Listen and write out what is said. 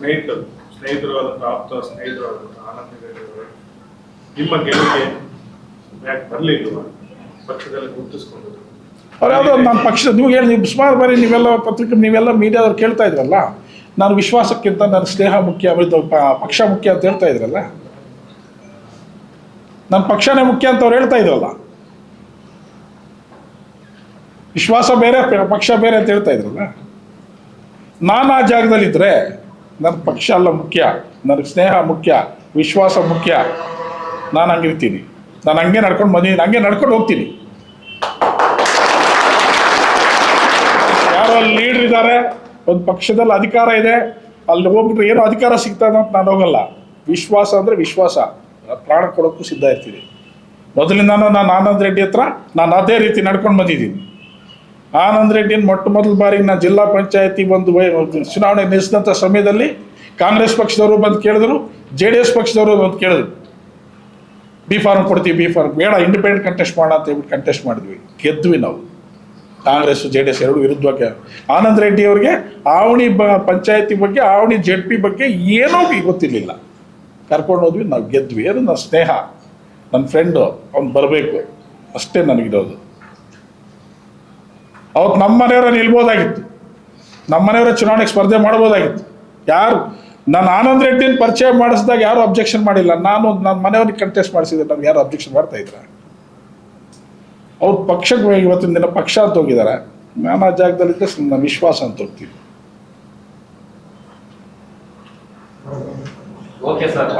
ಸ್ನೇಹಿತರು ಸ್ನೇಹಿತರು ಆದಂಥ ಆಪ್ತ ಸ್ನೇಹಿತರು ಆದಂಥ ಆನಂದ ರೆಡ್ಡಿ ಅವರು ನಿಮ್ಮ ಗೆಲುವಿಗೆ ಯಾಕೆ ಬರಲಿಲ್ವ? ಪಕ್ಷದಲ್ಲಿ ಗುರುತಿಸ್ಕೊಂಡಿದ್ರು. ಯಾವುದೋ ನನ್ನ ಪಕ್ಷ, ನೀವು ಹೇಳಿ ಸುಮಾರು ಬಾರಿ ನೀವೆಲ್ಲ ಪತ್ರಿಕೆ, ನೀವೆಲ್ಲ ಮೀಡಿಯಾದವ್ರು ಕೇಳ್ತಾ ಇದ್ರಲ್ಲ? ನಾನು ವಿಶ್ವಾಸಕ್ಕಿಂತ ನನ್ನ ಸ್ನೇಹ ಮುಖ್ಯ ಪಕ್ಷ ಮುಖ್ಯ ಅಂತ ಹೇಳ್ತಾ ಇದ್ರಲ್ಲ? ನನ್ನ ಪಕ್ಷನೇ ಮುಖ್ಯ ಅಂತ ಅವ್ರು ಹೇಳ್ತಾ ಇದ್ರಲ್ಲ? ವಿಶ್ವಾಸ ಬೇರೆ, ಪಕ್ಷ ಬೇರೆ ಅಂತ ಹೇಳ್ತಾ ಇದ್ರಲ್ಲ? ನಾನು ಆ ಜಾಗದಲ್ಲಿದ್ದರೆ ನನ್ನ ಪಕ್ಷ ಅಲ್ಲ ಮುಖ್ಯ ನನಗೆ ಸ್ನೇಹ ಮುಖ್ಯ, ವಿಶ್ವಾಸ ಮುಖ್ಯ. ನಾನು ಹಂಗಿರ್ತೀನಿ. ನಾನು ಹಂಗೆ ನಡ್ಕೊಂಡು ಬಂದೀನಿ ಹಂಗೆ ನಡ್ಕೊಂಡು ಹೋಗ್ತೀನಿ. ಯಾರೋ ಅಲ್ಲಿ ಲೀಡರ್ ಇದ್ದಾರೆ ಒಂದು ಪಕ್ಷದಲ್ಲಿ ಅಧಿಕಾರ ಇದೆ, ಅಲ್ಲಿ ಹೋಗ್ಬಿಟ್ರೆ ಏನೋ ಅಧಿಕಾರ ಸಿಗ್ತದೆ ಅಂತ ನಾನು ಹೋಗಲ್ಲ. ವಿಶ್ವಾಸ ಅಂದರೆ ವಿಶ್ವಾಸ. ಪ್ರಾಣ ಕೊಡೋಕ್ಕೂ ಸಿದ್ಧ ಇರ್ತೀನಿ. ಮೊದಲಿಂದಾನು ನಾನು ಆನಂದ್ ರೆಡ್ಡಿ ಹತ್ರ ನಾನು ಅದೇ ರೀತಿ ನಡ್ಕೊಂಡು ಬಂದಿದ್ದೀನಿ. ಆನಂದ್ ರೆಡ್ಡಿನ ಮೊಟ್ಟ ಮೊದಲ ಬಾರಿಗೆ ನಾನು ಜಿಲ್ಲಾ ಪಂಚಾಯತಿ ಒಂದು ಚುನಾವಣೆ ನಿಲ್ಲಿಸಿದಂಥ ಸಮಯದಲ್ಲಿ ಕಾಂಗ್ರೆಸ್ ಪಕ್ಷದವರು ಬಂದು ಕೇಳಿದ್ರು, ಜೆ ಡಿ ಎಸ್ ಪಕ್ಷದವರು ಬಂದು ಕೇಳಿದ್ರು. ಬಿ ಫಾರ್ಮ್ ಕೊಡ್ತೀವಿ, ಬಿ ಫಾರ್ಮ್. ಬೇಡ ಇಂಡಿಪೆಂಡೆಂಟ್ ಕಂಟೆಸ್ಟ್ ಮಾಡೋಣ ಅಂತ ಹೇಳ್ಬಿಟ್ಟು ಕಂಟೆಸ್ಟ್ ಮಾಡಿದ್ವಿ. ಗೆದ್ವಿ ನಾವು. ಕಾಂಗ್ರೆಸ್, ಜೆ ಡಿ ಎಸ್ ಎರಡು ವಿರುದ್ಧವಾಗಿ. ಆನಂದ್ ರೆಡ್ಡಿ ಅವರಿಗೆ ಆವಣಿ ಬ ಪಂಚಾಯತಿ ಬಗ್ಗೆ, ಆವಣಿ ಜೆಡ್ ಪಿ ಬಗ್ಗೆ ಏನೋ ಗೊತ್ತಿರಲಿಲ್ಲ. ಕರ್ಕೊಂಡು ಹೋದ್ವಿ, ನಾವು ಗೆದ್ವಿ. ಅದು ನನ್ನ ಸ್ನೇಹ ನನ್ನ ಫ್ರೆಂಡು ಅವ್ನು ಬರಬೇಕು. ಅಷ್ಟೇ ನನಗಿರೋದು. ಅವತ್ತು ನಮ್ಮ ಮನೆಯವರ ನಿಲ್ಬೋದಾಗಿತ್ತು. ನಮ್ಮ ಮನೆಯವರ ಚುನಾವಣೆಗೆ ಸ್ಪರ್ಧೆ ಮಾಡ್ಬೋದಾಗಿತ್ತು. ಯಾರು? ನಾನು ಆನಂದ್ ರೆಡ್ಡಿನ ಪರಿಚಯ ಮಾಡಿಸಿದಾಗ ಯಾರು ಅಬ್ಜೆಕ್ಷನ್ ಮಾಡಿಲ್ಲ. ನಾನು ನನ್ನ ಮನೆಯವ್ರಿಗೆ ಕಂಟೆಸ್ಟ್ ಮಾಡಿಸಿದ್ರೆ ನಾವು ಯಾರು ಅಬ್ಜೆಕ್ಷನ್ ಮಾಡ್ತಾ ಇದ್ರ? ಅವ್ರು ಪಕ್ಷಕ್ಕೆ ಇವತ್ತಿನ ದಿನ ಪಕ್ಷ ಅಂತ ಹೋಗಿದ್ದಾರೆ ನಾನು ಆ ಜಾಗದಲ್ಲಿದ್ದೆ ನನ್ನ ವಿಶ್ವಾಸ ಅಂತ ಹೋಗ್ತೀವಿ ಓಕೆ ಸರ್